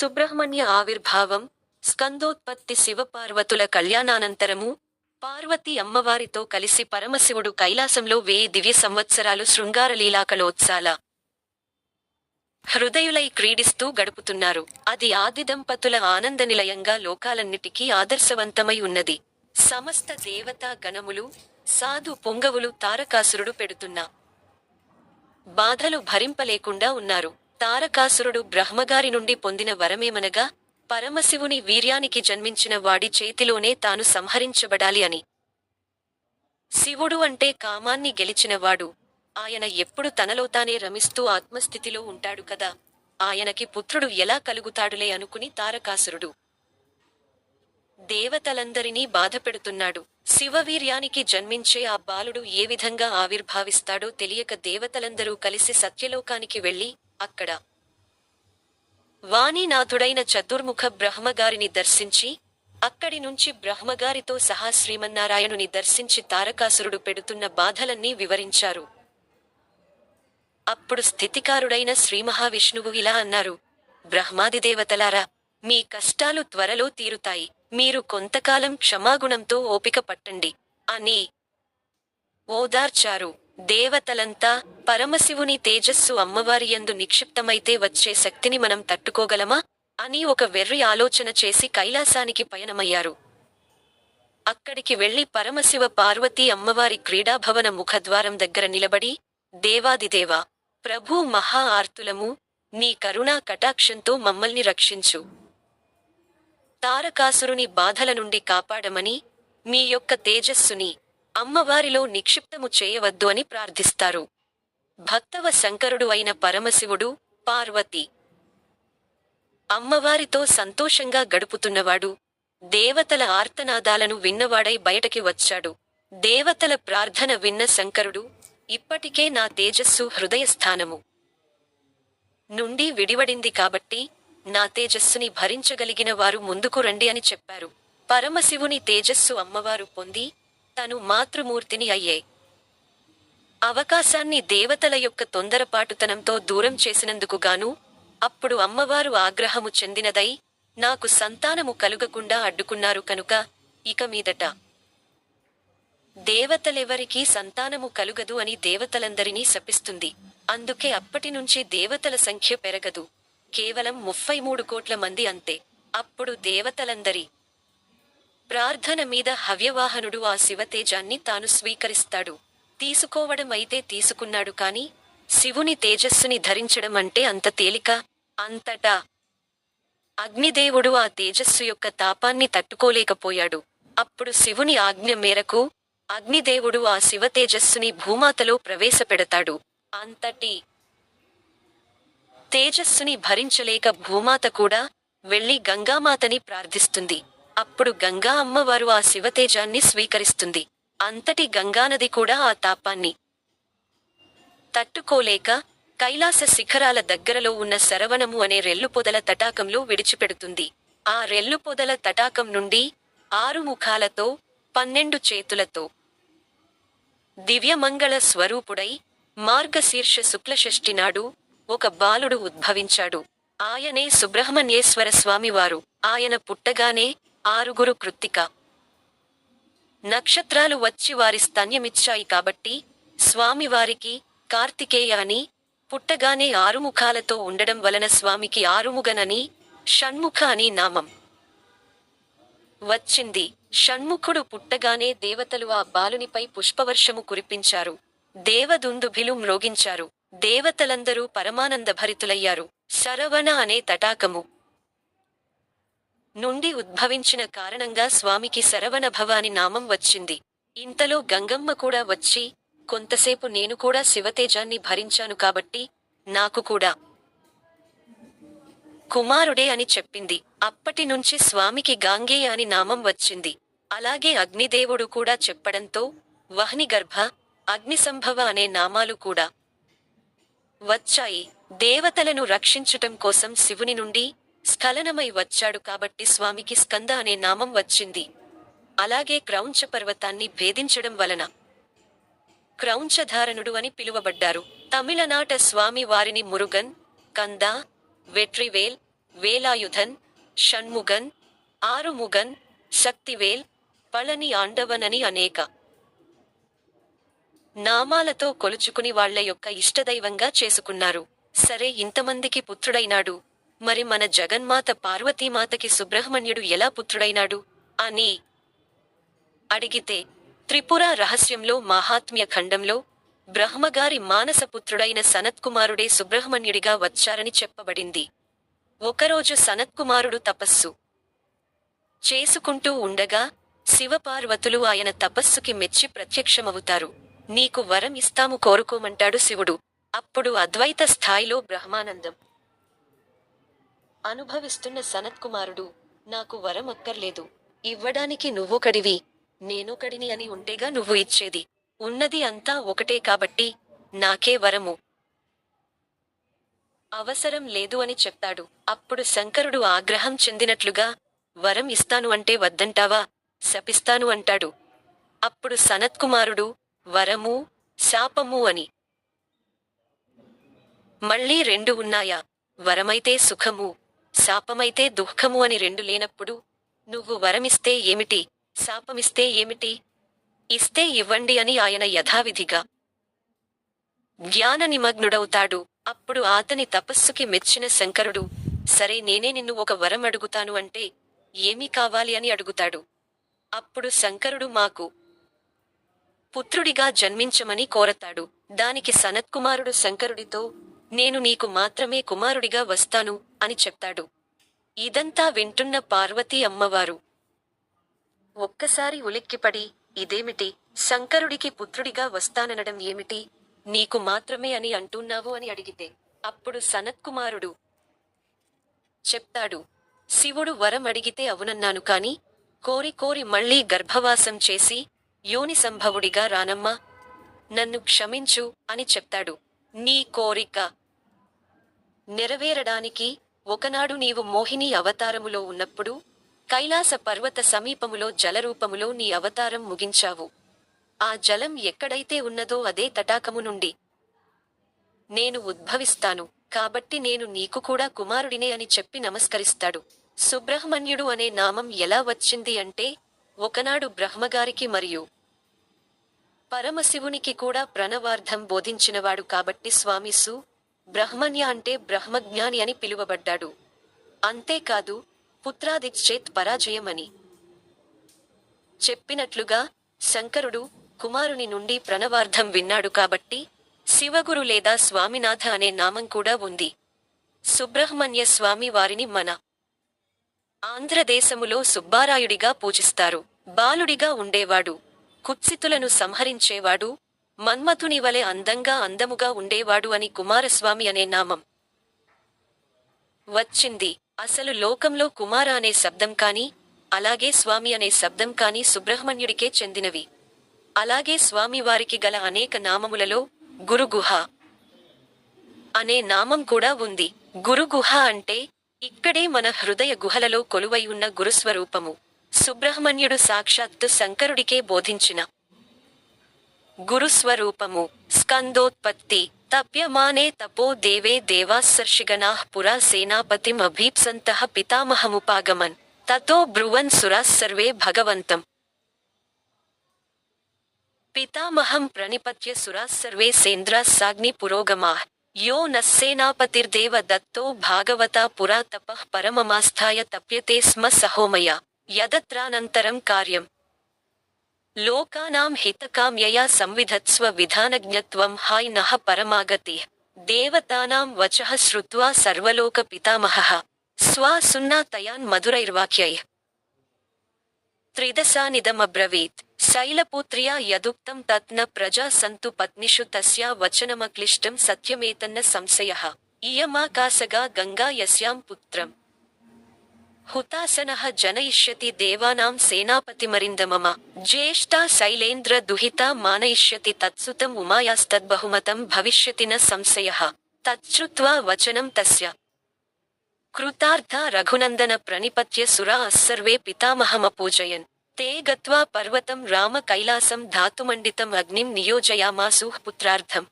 సుబ్రహ్మణ్య ఆవిర్భావం స్కందోత్పత్తి శివపార్వతుల కళ్యాణానంతరము పార్వతి అమ్మవారితో కలిసి పరమశివుడు కైలాసంలో వేయి దివ్య సంవత్సరాలు శృంగారలీలాకలోత్సాల హృదయులై క్రీడిస్తూ గడుపుతున్నారు. అది ఆది దంపతుల ఆనంద నిలయంగా లోకాలన్నిటికీ ఆదర్శవంతమై ఉన్నది. సమస్త దేవతా గణములు సాధు పొంగవులు తారకాసురుడు పెడుతున్న బాధలు భరింపలేకుండా ఉన్నారు. తారకాసురుడు బ్రహ్మగారి నుండి పొందిన వరమేమనగా పరమశివుని వీర్యానికి జన్మించిన వాడి చేతిలోనే తాను సంహరించబడాలి అని. శివుడు అంటే కామాన్ని గెలిచినవాడు. ఆయన ఎప్పుడు తనలో తానే రమిస్తూ ఆత్మస్థితిలో ఉంటాడు కదా. ఆయనకి పుత్రుడు ఎలా కలుగుతాడులే అనుకుని తారకాసురుడు. దేవతలందరినీ బాధపెడుతున్నాడు. శివవీర్యానికి జన్మించే ఆ బాలుడు ఏ విధంగా ఆవిర్భావిస్తాడో తెలియక దేవతలందరూ కలిసి సత్యలోకానికి వెళ్ళి అక్కడ. వాణీనాథుడైన చతుర్ముఖ బ్రహ్మగారిని దర్శించి అక్కడి నుంచి బ్రహ్మగారితో సహా శ్రీమన్నారాయణుని దర్శించి తారకాసురుడు పెడుతున్న బాధలన్నీ వివరించారు. అప్పుడు స్థితికారుడైన శ్రీ మహావిష్ణువు ఇలా అన్నారు బ్రహ్మాదిదేవతలారా మీ కష్టాలు త్వరలో తీరుతాయి. మీరు కొంతకాలం క్షమాగుణంతో ఓపిక పట్టండి. అని ఓదార్చారు. దేవతలంతా పరమశివుని తేజస్సు అమ్మవారియందు నిక్షిప్తమైతే వచ్చే శక్తిని మనం తట్టుకోగలమా? అని ఒక వెర్రి ఆలోచన చేసి కైలాసానికి పయనమయ్యారు. అక్కడికి వెళ్ళి పరమశివ పార్వతీ అమ్మవారి క్రీడాభవన ముఖద్వారం దగ్గర నిలబడి దేవాదిదేవా ప్రభూ మహా ఆర్తులము నీ కరుణా కటాక్షంతో మమ్మల్ని రక్షించు. తారకాసురుని బాధల నుండి కాపాడమని మీ యొక్క తేజస్సుని అమ్మవారిలో నిక్షిప్తము చేయవద్దు అని ప్రార్థిస్తారు. భక్తవ శంకరుడు అయిన పరమశివుడు పార్వతి. అమ్మవారితో సంతోషంగా గడుపుతున్నవాడు దేవతల ఆర్తనాదాలను విన్నవాడై బయటకి వచ్చాడు. దేవతల ప్రార్థన విన్న శంకరుడు ఇప్పటికే నా తేజస్సు హృదయస్థానము నుండి విడివడింది కాబట్టి నా తేజస్సుని భరించగలిగిన వారు ముందుకు రండి అని చెప్పారు. పరమశివుని తేజస్సు అమ్మవారు పొంది తను మాతృమూర్తిని అయ్యే. అవకాశాన్ని దేవతల యొక్క తొందరపాటుతనంతో దూరం చేసినందుకు గాను అప్పుడు అమ్మవారు ఆగ్రహము చెందినదై నాకు సంతానము కలుగకుండా అడ్డుకున్నారు కనుక ఇక మీదట. దేవతలెవరికీ సంతానము కలుగదు అని దేవతలందరినీ శపిస్తుంది. అందుకే అప్పటి నుంచి దేవతల సంఖ్య పెరగదు. కేవలం ముప్పై మూడు కోట్ల మంది అంతే. అప్పుడు దేవతలందరి ప్రార్థన మీద హవ్యవాహనుడు ఆ శివతేజాన్ని తాను స్వీకరిస్తాడు. తీసుకోవడం అయితే తీసుకున్నాడు కాని శివుని తేజస్సుని ధరించడం అంటే అంత తేలిక? అంతటా అగ్నిదేవుడు ఆ తేజస్సు యొక్క తాపాన్ని తట్టుకోలేకపోయాడు. అప్పుడు శివుని ఆజ్ఞ మేరకు అగ్నిదేవుడు ఆ శివ తేజస్సుని భూమాతలో ప్రవేశపెడతాడు. అంతటి తేజస్సుని భరించలేక భూమాత కూడా వెళ్ళి గంగామాతని ప్రార్థిస్తుంది. అప్పుడు గంగా అమ్మవారు ఆ శివతేజాన్ని స్వీకరిస్తుంది. అంతటి గంగానది కూడా ఆ తాపాన్ని. తట్టుకోలేక కైలాస శిఖరాల దగ్గరలో ఉన్న శరవణము అనే రెల్లుపొదల తటాకంలో విడిచిపెడుతుంది. ఆ రెల్లుపొదల తటాకం నుండి ఆరు ముఖాలతో పన్నెండు చేతులతో దివ్యమంగళ స్వరూపుడై మార్గశీర్ష శుక్లషష్ఠి నాడు ఒక బాలుడు ఉద్భవించాడు. ఆయనే సుబ్రహ్మణ్యేశ్వర స్వామివారు. ఆయన పుట్టగానే ఆరుగురు కృత్తిక. నక్షత్రాలు వచ్చి వారి స్తన్యమిచ్చాయి కాబట్టి స్వామివారికి కార్తికేయ అని పుట్టగానే ఆరుముఖాలతో ఉండడం వలన స్వామికి ఆరుముగనని షణ్ముఖ అని నామం. వచ్చింది. షణ్ముఖుడు పుట్టగానే దేవతలు ఆ బాలునిపై పుష్పవర్షము కురిపించారు. దేవదుందుభిలు మ్రోగించారు. దేవతలందరూ పరమానంద భరితులయ్యారు శరవణ అనే తటాకము. నుండి ఉద్భవించిన కారణంగా స్వామికి శరవణ భవాని నామం వచ్చింది. ఇంతలో గంగమ్మ కూడా వచ్చి కొంతసేపు నేను కూడా శివతేజాన్ని భరించాను కాబట్టి నాకు కూడా కుమారుడే అని చెప్పింది. అప్పటి నుంచి స్వామికి గాంగేయ అని నామం వచ్చింది. అలాగే అగ్నిదేవుడు కూడా చెప్పడంతో వహ్నిగర్భ అగ్నిసంభవ అనే నామాలు కూడా వచ్చాయి. దేవతలను రక్షించటం కోసం శివుని నుండి స్ఖలనమై వచ్చాడు కాబట్టి స్వామికి స్కంద అనే నామం వచ్చింది. అలాగే క్రౌంచ పర్వతాన్ని భేదించడం వలన క్రౌంచధారణుడు అని పిలువబడ్డారు. తమిళనాట స్వామి వారిని మురుగన్ కంద వెట్రివేల్ వేలాయుధన్ షణ్ముగన్ ఆరుముగన్ శక్తివేల్ పళని ఆండవన్ అని అనేక నామాలతో కొలుచుకుని వాళ్ళ యొక్క ఇష్టదైవంగా చేసుకున్నారు. సరే ఇంతమందికి పుత్రుడైనాడు. మరి మన జగన్మాత పార్వతీమాతకి సుబ్రహ్మణ్యుడు ఎలా పుత్రుడైనాడు? అని అడిగితే త్రిపుర రహస్యంలో మాహాత్మ్య ఖండంలో బ్రహ్మగారి మానసపుత్రుడైన సనత్కుమారుడే సుబ్రహ్మణ్యుడిగా వచ్చారని చెప్పబడింది. ఒకరోజు సనత్కుమారుడు తపస్సు చేసుకుంటూ ఉండగా శివపార్వతులు ఆయన తపస్సుకి మెచ్చి ప్రత్యక్షమవుతారు. నీకు వరం ఇస్తాము కోరుకోమంటాడు శివుడు. అప్పుడు అద్వైత స్థాయిలో బ్రహ్మానందం అనుభవిస్తున్న సనత్కుమారుడు నాకు వరం అక్కర్లేదు ఇవ్వడానికి నువ్వొకడివి నేనొకడిని అని ఉంటేగా నువ్వు ఇచ్చేది. ఉన్నది అంతా ఒకటే కాబట్టి నాకే వరము. అవసరం లేదు అని చెప్తాడు. అప్పుడు శంకరుడు ఆగ్రహం చెందినట్లుగా వరం ఇస్తాను అంటే వద్దంటావా? శపిస్తాను అంటాడు. అప్పుడు సనత్కుమారుడు వరము శాపము అని. మళ్ళీ రెండు ఉన్నాయా? వరమైతే సుఖము. శాపమైతే దుఃఖము అని రెండు లేనప్పుడు నువ్వు వరమిస్తే ఏమిటి? శాపమిస్తే ఏమిటి? ఇస్తే ఇవ్వండి అని ఆయన యథావిధిగా జ్ఞాన నిమగ్నుడవుతాడు. అప్పుడు ఆతని తపస్సుకి మెచ్చిన శంకరుడు సరే నేనే నిన్ను ఒక వరం అడుగుతాను అంటే ఏమి కావాలి అని అడుగుతాడు. అప్పుడు శంకరుడు మాకు పుత్రుడిగా జన్మించమని కోరతాడు. దానికి సనత్కుమారుడు శంకరుడితో నేను నీకు మాత్రమే కుమారుడిగా వస్తాను అని చెప్తాడు. ఇదంతా వింటున్న పార్వతీ అమ్మవారు. ఒక్కసారి ఉలిక్కిపడి ఇదేమిటి? శంకరుడికి పుత్రుడిగా వస్తాననడం ఏమిటి? నీకు మాత్రమే అని అంటున్నావు అని అడిగితే అప్పుడు సనత్కుమారుడు చెప్తాడు శివుడు వరం అడిగితే అవునన్నాను కాని కోరి కోరి మళ్ళీ గర్భవాసం చేసి యోని సంభవుడిగా రానమ్మా నన్ను క్షమించు అని చెప్తాడు. నీ కోరిక నెరవేరడానికి ఒకనాడు నీవు మోహిని అవతారములో ఉన్నప్పుడు కైలాస పర్వత సమీపములో జలరూపములో నీ అవతారం ముగించావు. ఆ జలం ఎక్కడైతే ఉన్నదో అదే తటాకము నుండి నేను ఉద్భవిస్తాను. కాబట్టి నేను నీకు కూడా కుమారుడినే అని చెప్పి నమస్కరిస్తాడు. సుబ్రహ్మణ్యుడు అనే నామం ఎలా వచ్చింది అంటే ఒకనాడు బ్రహ్మగారికి మరియు పరమశివునికి కూడా ప్రణవార్థం బోధించినవాడు కాబట్టి స్వామి సు బ్రహ్మణ్య అంటే బ్రహ్మజ్ఞాని అని పిలువబడ్డాడు. అంతేకాదు పుత్రాదిచ్చేత్ పరాజయమని. చెప్పినట్లుగా శంకరుడు కుమారుని నుండి ప్రణవార్థం విన్నాడు కాబట్టి శివగురు లేదా స్వామినాథ అనే నామం కూడా ఉంది. సుబ్రహ్మణ్య స్వామి వారిని మన ఆంధ్రదేశములో సుబ్బారాయుడిగా పూజిస్తారు. బాలుడిగా ఉండేవాడు. కుత్సితులను సంహరించేవాడు. మన్మథుని వలె అందంగా అందముగా ఉండేవాడు అని కుమారస్వామి అనే నామం. వచ్చింది. అసలు లోకంలో కుమార అనే శబ్దం కాని అలాగే స్వామి అనే శబ్దం కాని సుబ్రహ్మణ్యుడికే చెందినవి. అలాగే స్వామివారికి గల అనేక నామములలో గురుగుహ అనే నామం కూడా ఉంది. గురుగుహ అంటే ఇక్కడే మన హృదయ గుహలలో కొలువై ఉన్న గురుస్వరూపము. సుబ్రహ్మణ్యుడు సాక్షాత్తు శంకరుడికే బోధించిన గురుస్వరూపము స్కందోత్పత్తి తప్యమానే తపో దేవే దేవాస్సర్షిగణాః పురా సేనాపతిమభీప్సంత పితామహముపాగమన్ తతో బ్రువన్ సురాస్ సర్వే భగవంతం. పితామహం ప్రణిపత్య సురాస్సర్వే సర్వే పురోగమా యో నస్సేనాపతిర్దేవ దత్తో భాగవతా పురా తపః పరమమాస్థాయ తప్యతే స్మ సహోమయ యదత్రానంతరం కార్యం. లోకానాం హితకామ్యయా సంవిధత్స్వ విధానజ్ఞత్వం హాయ్ నః పరమాగతి. దేవతానాం వచః శ్రుత్వా సర్వలోక పితామహః. స్వా సున్నా తయాన్ మధురైర్వాక్యై. త్రిదశానిదమబ్రవీత్. శైలపుత్ర్యా యదుక్తం తత్న ప్రజా సంతు పత్నిషు తస్యా వచనమక్లిష్టం సత్యమేతన్న సంశయః. ఇయమాకాశగా గంగా యస్యాం పుత్రం. హుతాసనః జనయిష్యతి దేవానాం సేనాపతిమరింద మమ జ్యేష్ఠా శైలేంద్ర దుహితా మానయిష్యతి తత్సుతం ఉమాయాస్తద్బహుమతం భవిష్యతి న సంశయః తచ్చుత్వా వచనం తస్య కృతార్థ రఘునందన ప్రణిపత్య సురా అస్సర్వే పితామహమపూజయన్ తే గత్వా పర్వతం రామ కైలాసం ధాతుమండితం అగ్నిం నియోజయామాసు పుత్రార్థం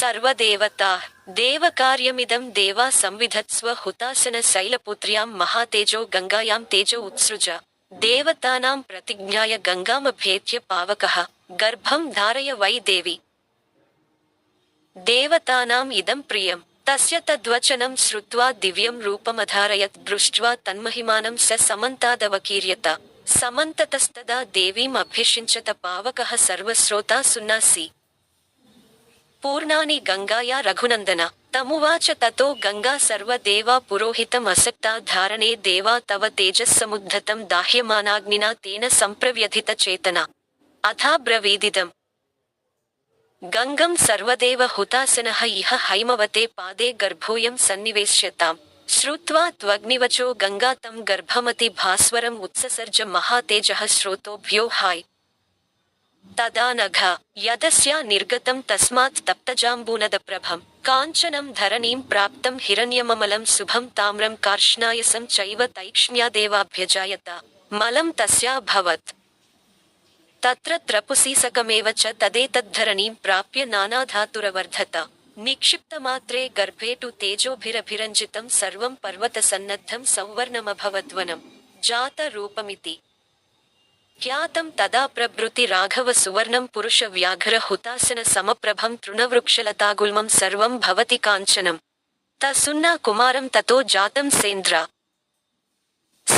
సర్వదేవతా. దేవకార్యమిదం దేవా సంవిధత్స్వ హుతాసన శైలపుత్ర్యాం మహాతేజో గంగాయాం తేజో ఉత్సృజ. దేవతానాం ప్రతిజ్ఞాయ గంగామభేద్య పావక. గర్భం ధారయ వై దేవి. దేవతానాం ఇదం ప్రియం. తస్య తద్వచనం శ్రుత్వా దివ్యం రూపమధారయత్ దృష్ట్వా తన్మహిమానం స సమంతాదవకీర్యత. సమంతతస్తదా దేవీమభ్యషించత పావక సర్వశ్రోతా సున్నాసి. పూర్ణాని గంగాయా రఘునందన. తమువాచ తతో గంగా సర్వదేవా పురోహితం అసక్తా ధారణే దేవా తవ తేజస్సముద్ధతం దాహ్యమానాగ్నినా తేన సంప్రవ్యధిత చేతన. అథాబ్రవీదిదం గంగం సర్వదేవ హుతాసన ఇహ హైమవతే పాదే గర్భోయం సన్నివేశ్యతాం. శ్రుత్వా త్వగ్నివచో గంగా తం గర్భమతి భాస్వరం ఉత్ససర్జ మహాతేజ శ్రోతోభ్యో హాయ్. తదా నఘ యదస్యా నిర్గతం తస్మాత్ తప్తజాంబూనద ప్రభం కాంచనం ధరణీం ప్రాప్తం హిరణ్యమమలం శుభం తామ్రం కార్ష్ణాయసం చైవ తైక్ష్మ్యాదేవాభ్యజాయత మలం తస్యాభవత్ తత్ర త్రపుసీసకమేవ చ తదేతద్ధరణీం ప్రాప్య నానాధాతురవర్ధత నిక్షిప్తమాత్రే గర్భేటు తేజోభిరభిరంజితం సర్వం పర్వతసన్నద్ధం సౌవర్ణమభవద్వనం జాత రూపమితి ఖ్యాతం తదా ప్రభృతి రాఘవ సువర్ణం పురుష వ్యాఘ్ర హుతాసన సమప్రభం తృణవృక్షలతాగుల్మం సర్వం భవతి కాంచనం. తసున్నా కుమారం తతో జాతం సేంద్ర.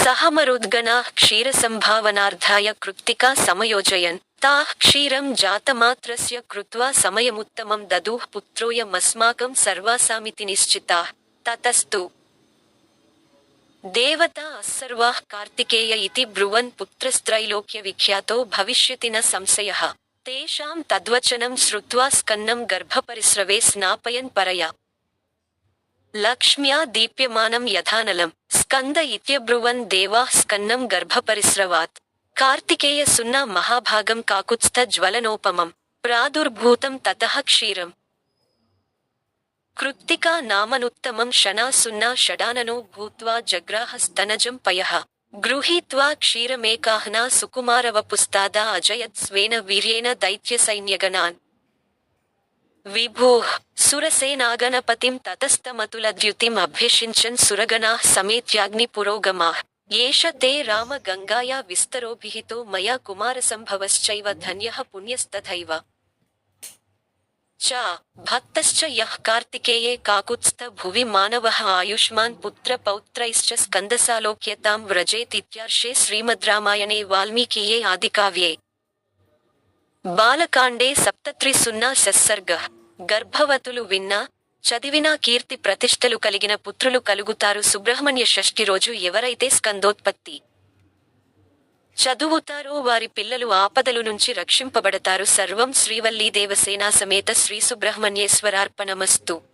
సహమరుద్గణాః క్షీరసంభావనార్థాయ కృత్తికా సమయోజయన్. తా క్షీరం జాతమాత్రస్య కృత్వా సమయముత్తమం దదూః పుత్రోయమస్మాకం సర్వాసామితి నిశ్చితాః. తతస్తు. దేవతా అస్సర్వాః కార్తికేయ ఇతి బ్రువన్ పుత్రస్త్రైలోక్య విఖ్యాతో భవిష్యతిన సంశయ. తేషాం తద్వచనం శ్రుత్వా స్కన్నం గర్భపరిస్రవే స్నాపయన్ పరయా. లక్ష్మ్యా దీప్యమానం యథానలం. స్కంద ఇత్యబ్రువన్ దేవాః స్కన్నం గర్భపరిస్రవాత్ కార్తికేయ సున్నా మహాభాగం కాకుత్స్థ జ్వలనోపమం. ప్రాదుర్భూతం తత క్షీరం. కృత్తికా నామనుత్తమం శనా సున్నా షడాననో భూత్వా జగ్రాహస్తనజం పయః. గృహీత్వా క్షీరమేకాహ్నా సుకుమారవపుస్తాదా అజయత్ స్వేన వీర్యేణ దైత్యసైన్యగణాన్. విభోః సురసేనాగణపతిం తతస్తమతులద్యుతిం అభ్యషించన్ సురగణాః సమేత్యాగ్ని పురోగమాః. ఏష తే రామ గంగాయా విస్తరోభిహితో మయా కుమారసంభవశ్చైవ ధన్యః పుణ్యస్తథైవ. చ భక్తశ్చ యః కార్తికేయే కాకుత్స్థ భువి మానవః ఆయుష్మాన్ పుత్ర పౌత్రైశ్చ స్కందసాలోక్యతాం వ్రజేతిత్యార్షే శ్రీమద్రామాయణే వాల్మీకియే ఆదికావ్యే బాలకాండే సప్తత్రి సున్నా సస్సర్గ గర్భవతులు విన్నా చదివినా కీర్తి ప్రతిష్టలు కలిగిన పుత్రులు కలుగుతారు సుబ్రహ్మణ్య షష్ఠి రోజు ఎవరైతే స్కందోత్పత్తి చదువుతారో వారి పిల్లలు ఆపదలు నుంచి రక్షింపబడతారు. సర్వం శ్రీవల్లీ దేవసేనా సమేత శ్రీ సుబ్రహ్మణ్యేశ్వరార్పణమస్తు.